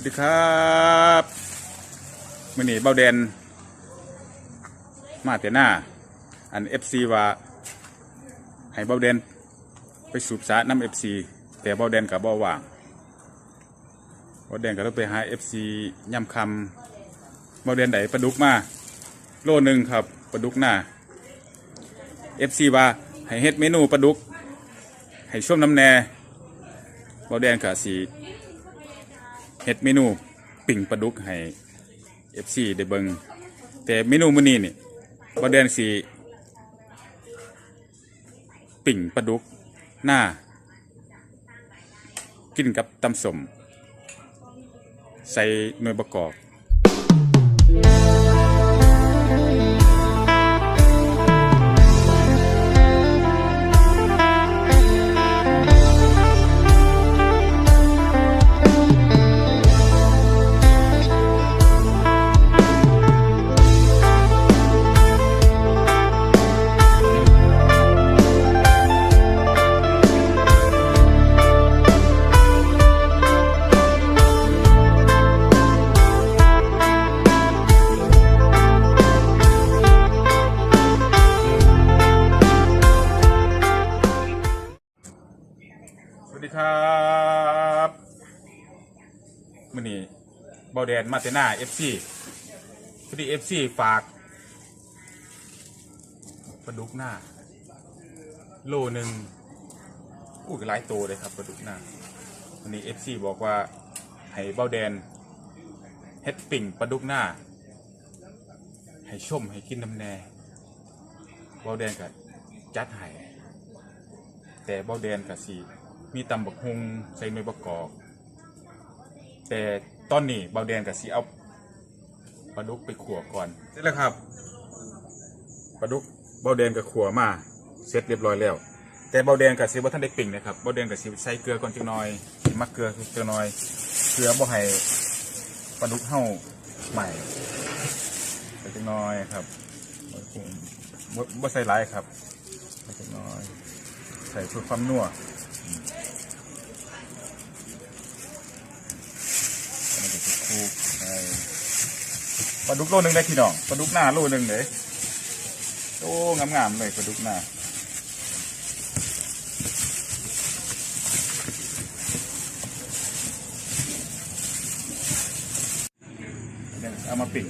วัสดีครับมื่อนี้เบาแดน มาแต่หน้า อันเอฟซีว่า ให้เบาแดน ไปสูบสาน้ำเอฟซีแต่เบาแดนกับเบาว่างเบาแดนก็ต้องไปหาเอฟซีย่ำคำเบาแดนไดปลาดุกมา โลหนึ่งครับปลาดุกหน้าเอฟซีว่าให้เฮ็ดเมนูปลาดุก ให้ช่วมน้ำแน่เบาแดนกับสี เฮ็ดเมนูปิ่งปลาดุกให้ FC ได้เบิงแต่เมนูมื้อนี้นี่บ่เดือนสิปิ่งปลาดุกหน้า กินกับตำสมใส่หน่วยประกอบ ดีครับมื่อนี้บอแดนมาเตน่าเอฟซีพอดีเอฟซีฝากปลาดุกหน้า โลหนึ่งอู้ยหลายตัวเลยครับปลาดุกหน้าวันนี้เอฟซีบอกว่าให้เบาแดนเฮ็ดปิ่งปลาดุกหน้า ให้ชมให้กินน้ำแน่เบาแดนกับจัดให้แต่เบาแดนกับสี มีตำบักฮุงใส่หน่วยประกอบ แต่ตอนนี้เบาแดนกับสีเอาปลาดุกไปขัวก่อนเสร็จแล้วครับปลาดุกเบาแดนกับขัวมาเสร็จเรียบร้อยแล้ว แต่เบาแดนกับสีว่าท่านได้ปิ่งนะครับเบาแดนกับสีใส่เกลือก่อนจังหน่อยสิมักเกลือจังหน่อยเกลือบ่ให้ปลาดุกเห่าใหม่ใส่จังหน่อยครับบ่คงบ่บ่ใส่หลายครับใส่จังหน่อย ใส่เพื่อความนัวอืมแล้วมันก็จะคลุกใส่ ปลาดุกโลหนึ่งได้พี่น้องปลาดุกหน้าโลหนึ่งเลยโอ้งามๆเลยปลาดุกหน้าเดี๋ยวเอามาปิ่ง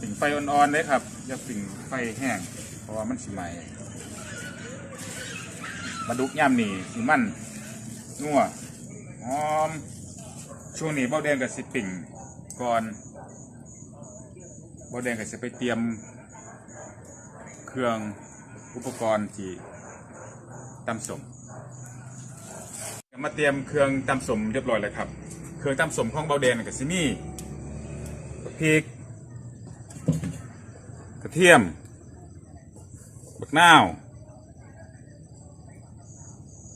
ปิ่งไฟอ่อนๆเลยครับอย่าปิ่งไฟแห้ง เพราะว่ามันสิไหมปลาดุกย่ำนี่สิมันนัวหอม ช่วงนี้เบ้าแดงกับสิปิ่งก่อนเบ้าแดงกับสิไปเตรียม เครื่องอุปกรณ์ที่ตำสมมาเตรียมเครื่องตำสมเรียบร้อยแล้วครับ เครื่องตำสมของเบาแดงกับซิมี่พริกกระเทียมบักนาว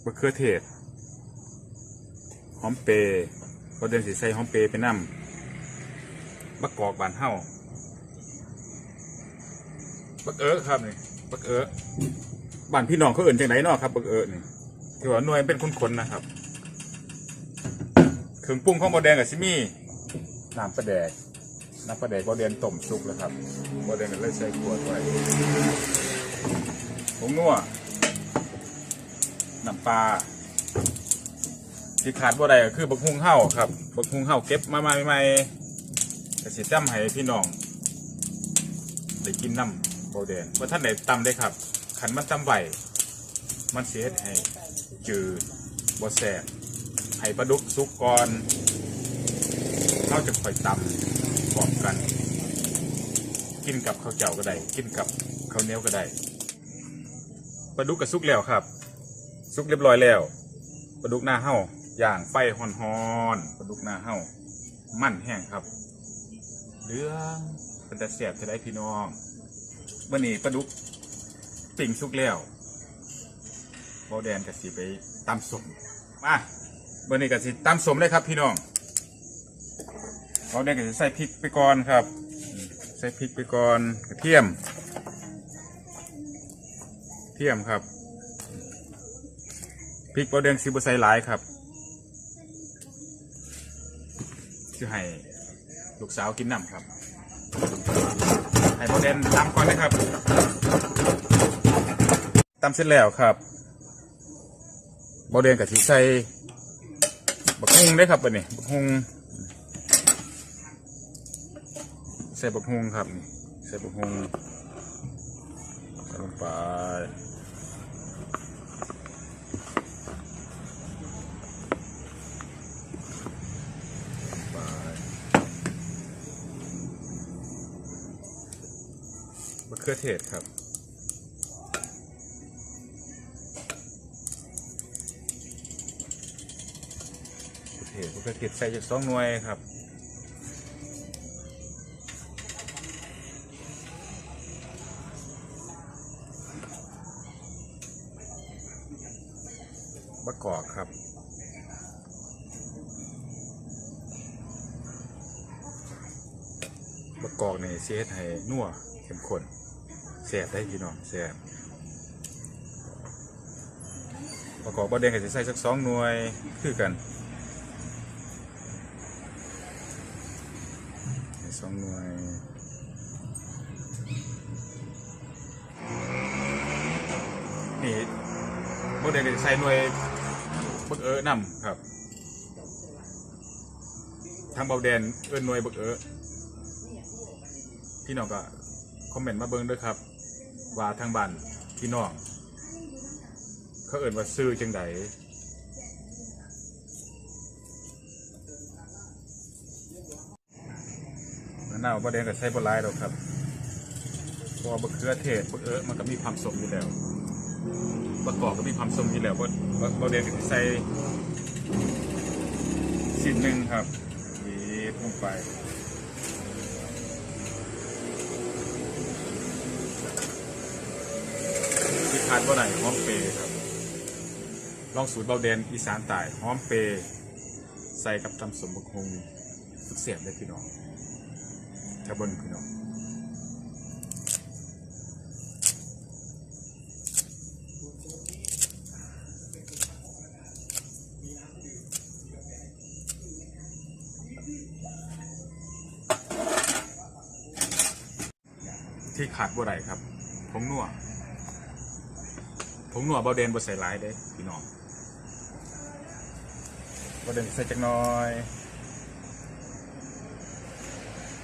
บักเขือเทศหอมเปร ย์พอเดินสีใส่หอมเปรย์ไปนำบักกอกบานเฮาบักเอิร์ครับนี่บักเอิร์บ้านพี่น้องเขาเอื่นจังไหนเนาะครับบักเอิร์นี่ถือว่าหน่วยเป็นคนๆนะครับเครื่องปรุงของบอแดงกับซิมี่น้ำปลาแดกน้ำปลาแดกบอแดงต้มสุกแล้วครับบอแดงก็เลยใส่ขวดไว้ผงนัวน้ำปลา ขาดบ่ได้ก็คือบักฮุงเห่าครับบักฮุงเห่าเก็บมาใหม่ๆก็สิจ้ำให้พี่น้องได้กินน้ำโบแดงว่าท่านไหนตำได้ครับ ขันมันตำไหวมันเสียให้จืดบ่แสบให้ปลาดุกสุกก่อนเราจะค่อยตำพร้อมกัน กินกับข้าวเจ้าก็ได้ กินกับข้าวเหนียวก็ได้ปลาดุกกับสุกแล้วครับสุกเรียบร้อยแล้วปลาดุกหน้าเห่า ย่างไฟฮอนฮอนๆปลาดุกหน้าเห่ามั่นแห้งครับเรื่องเป็นแต่เสียบจะได้พี่น้องวันนี้ปลาดุกปิ่งสุกแล้วเบาแดนกับสีไปตำสมมาวันนี้กับสีตำสมเลยครับพี่น้องเบาแดนกับสีใส่พริกไปก่อนครับ ใส่พริกไปก่อนกระเทียมเทียมครับพริกเบาแดงสีบใส่หลายครับ คือให้ลูกสาวกินน้ำครับ ให้โมเดนตำก่อนนะครับตำเสร็จแล้วครับโมเดนกับที่ใส่บักฮุงได้ครับอันนี้บักฮุงใส่บักฮุงครับนี่ใส่บักฮุงลงไปไป มะเขือเทศครับ มะเขือเทศมะเขือเทศใส่จากสองหน่วยครับมะกอกครับมะกอกนี่เสียให้นัว เข้มข้นแซ่บได้พี่น้องแซ่บมะกอกบะแดงก็จะใส่สักสองหน่วยคือกันสองหน่วยนี่บดเดงก็จะใส่หน่วยบักเออนำครับทางเบาแดนเอิ้นหน่วยบักเออพี่น้องก็ คอมเมนต์มาเบิ่งด้วยครับ ว่าทางบ้านพี่น้อง เขาเอิ้นว่าซื้อจังไดมะนาวบดแดงก็ใส่บ่หลายดอกครับเพราะว่าบักเขือเทศบักเออมันก็มีความสมอยู่แล้วประกอบก็มีความสมอยู่แล้วว่าเราเรียนถึงใส่สิ่งหนึ่งครับวีดลงไป ขาดว่าไหนหอมเปย์ครับ ลองสูตรเบาแดนอีสานใต้หอมเปย์ใส่กับตำสมบักฮงสุดเสียบเลยพี่น้องถ้าเบนพี่น้องที่ขาดบ่ได้ครับผงนัว ผงนัวเบาเดนบ่ใส่หลายเด้พี่น้องเบาเดนใส่จักน้อย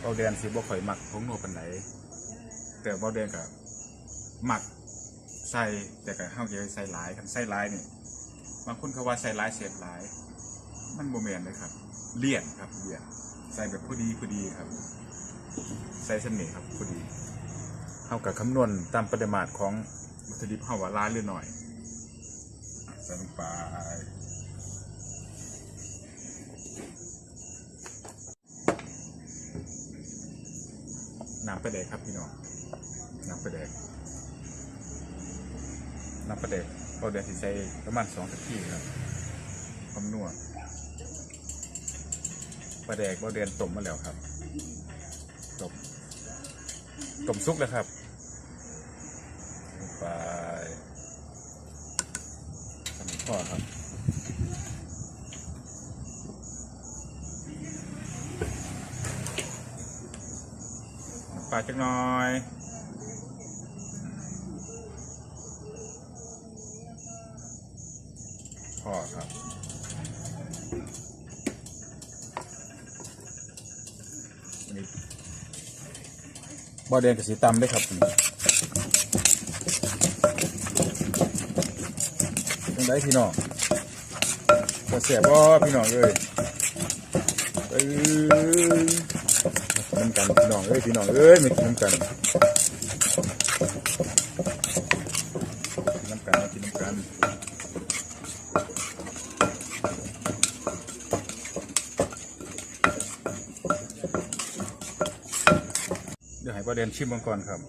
เบาเดนสิบ่ค่อยหมักผงนัวปานใดแต่เบาเดนก็มักใส่แต่ก็เฮาอย่าไปใส่หลายคันใส่หลายนี่บางคนเขาว่าใส่หลายเสียบหลาย มันบ่แม่นเลยครับเลี่ยนครับเลี่ยนใส่แบบพอดีพอดีครับ ใส่เสน่ห์ครับพอดีเท่ากับคำนวณตามปริมาตรของ วัตถุดิบเฮาว่าร้ายหรือหน่อยใส่ลงไปน้ำปลาแดกครับพี่น้องน้ำปลาแดกน้ำปลาแดกเราเดือดสิใส่ประมาณสองสักทีครับความนัวปลาแดกเราเดือนต้มมาแล้วครับต้มต้มซุกเลยครับ ปลาจักหน่อยพ่อครับอันนี้บอแดงกับสีตำด้วยครับยังไงพี่น้องก็เสียบ่พี่น้องเอ้ยเอ้ยมา กันพี่น้องเอ้ยพี่น้องเอ้ยมากินน้ำกันน้ำกันมากินน้ำกันเดี๋ยวให้ประเด็นชิมก่อนครับ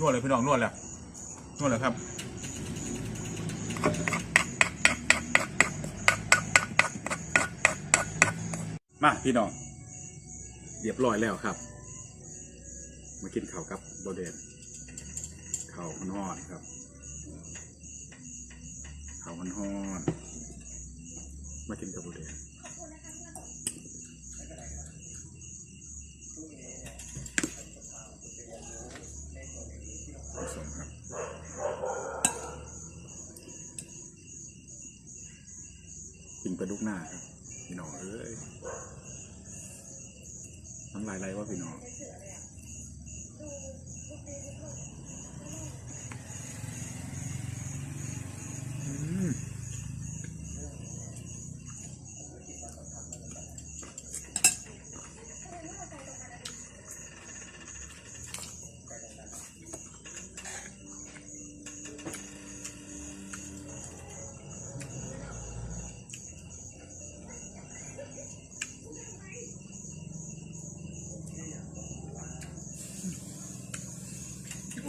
นวดเลยพี่น้องนวดแล้วนวดเลยครับมาพี่น้องเรียบร้อยแล้วครับ มากินข้าวกับโบเดนข้าวมันฮอนครับข้าวมันฮอนมากินกับโบเดน ลาดุกหน้าครับ พี่น้องเอ้ยน้ำลายไหลว่าพี่น้อง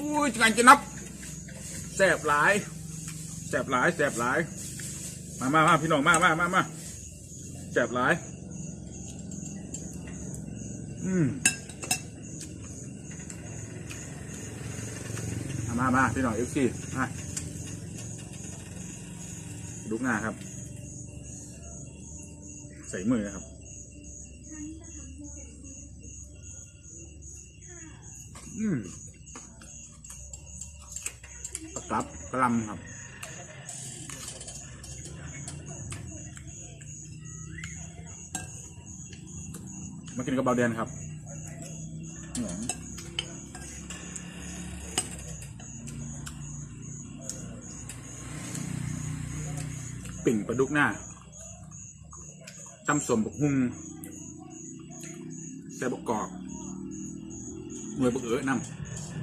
อุ้ยจังจะนับแสบหลายแสบหลายแสบหลาย มามามาพี่น้องมามามามาแสบหลาย อืมมามามาพี่น้องเอฟซีมาดูหน้าครับ ใส่มือนะครับอืม ปลากรับกระหลำครับมากินกับเบาเดนครับหนองปิ่งปลาดุกหน้าตำสมบกฮุงแซ่บบกกอกหน่วยบกเอ๋ยน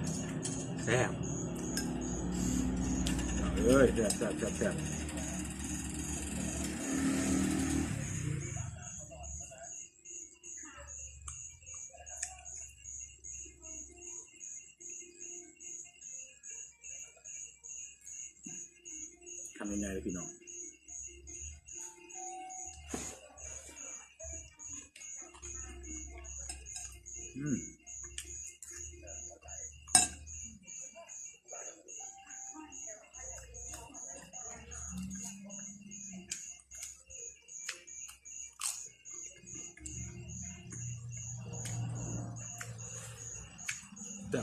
ำแซ่บ เอ้ยแซ่บแซ่บแซ่บแซ่บทำยังไงพี่น้องอืม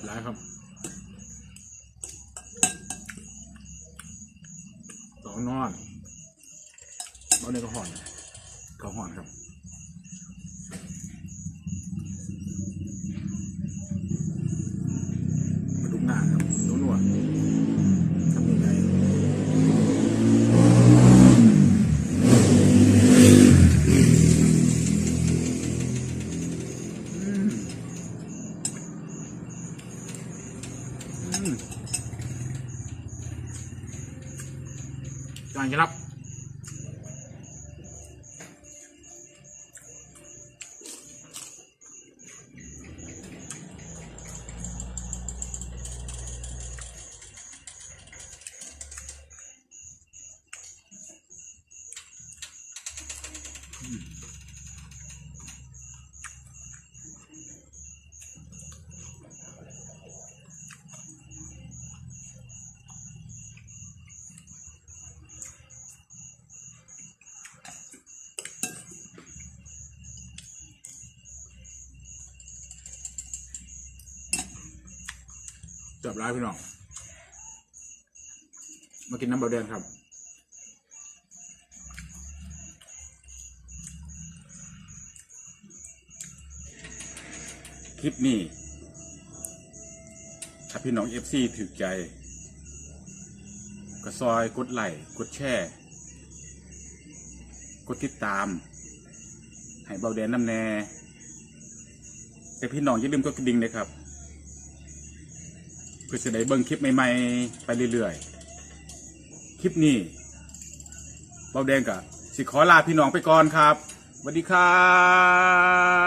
บหลายครับสองนอนบ้านนี้ก็ห่อน เขาห่อนครับ การจะรับ บร้ายพี่น้อง มากินน้ำเบาแดงครับคลิปนี้ ถ้าพี่น้องเอฟซีถือใจ ก็ซอยกดไลค์กดแชร์กดติดตาม ให้เบาแดนน้ำแน่แต่พี่น้องอย่าลืมกดกระดิ่งเลยครับ พื่อจะได้เบิ่งคลิปใหม่ๆ ไปเรื่อยๆ คลิปนี้เบาแดงกับสิขอลาพี่น้องไปก่อนครับสวัสดีครับ